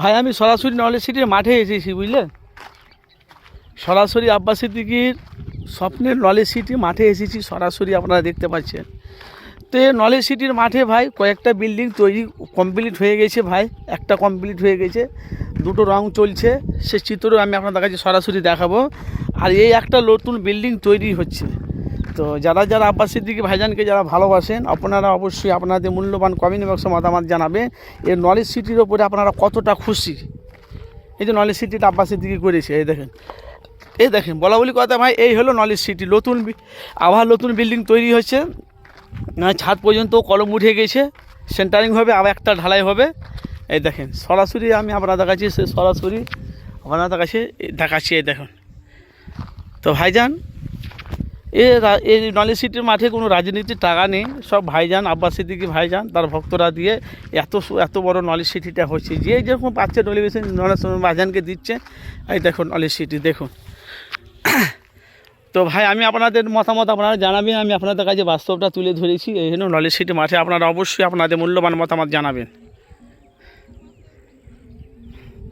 ভাই, আমি সরাসরি নলেজ সিটির মাঠে এসেছি বুঝলেন সরাসরি আব্বাস সিদ্দিকির স্বপ্নের নলেজ সিটি মাঠে এসেছি, সরাসরি আপনারা দেখতে পাচ্ছেন। তো নলেজ সিটির মাঠে ভাই, কয়েকটা বিল্ডিং তৈরি কমপ্লিট হয়ে গেছে ভাই, একটা কমপ্লিট হয়ে গেছে, দুটো রং চলছে, সে চিত্র আমি আপনাদের কাছে সরাসরি দেখাবো। আর এই একটা নতুন বিল্ডিং তৈরি হচ্ছে। তো যারা যারা আব্বাস সিদ্দিকি ভাইজানকে যারা ভালোবাসেন, আপনারা অবশ্যই আপনাদের মূল্যবান কমেন্ট বক্সে মতামত জানাবে। এর নলেজ সিটির ওপরে আপনারা কতটা খুশি? এই যে নলেজ সিটিটা আব্বাস সিদ্দিকি করেছে, এই দেখেন। এই দেখেন, বলা বলি কথা ভাই, এই হলো নলেজ সিটি। নতুন আবার নতুন বিল্ডিং তৈরি হচ্ছে না, ছাদ পর্যন্ত কলম উঠে গেছে। সেন্টারিং হবে, আবার একটা ঢালাই হবে। এই দেখেন, সরাসরি আমি আপনাদের কাছে সরাসরি আপনাদের কাছে দেখাচ্ছি, এই দেখুন। তো ভাইজান এ এই নলেজ সিটির মাঠে কোনো রাজনীতির টাকা নেই। সব ভাইজান আব্বাস সিদ্দিকি ভাইজান, তার ভক্তরা দিয়ে এত এত বড় নলেজ সিটিটা হচ্ছে যে যেরকম পাচ্ছে টেলিভিশন নলেজ ভাইজানকে দিচ্ছে। এই দেখুন নলেজ সিটি, দেখুন। তো ভাই, আমি আপনাদের মতামত আপনারা জানাবেন। আমি আপনাদের কাছে বাস্তবটা তুলে ধরেছি। এই জন্য নলেজ সিটি মাঠে আপনারা অবশ্যই আপনাদের মূল্যবান মতামত জানাবেন।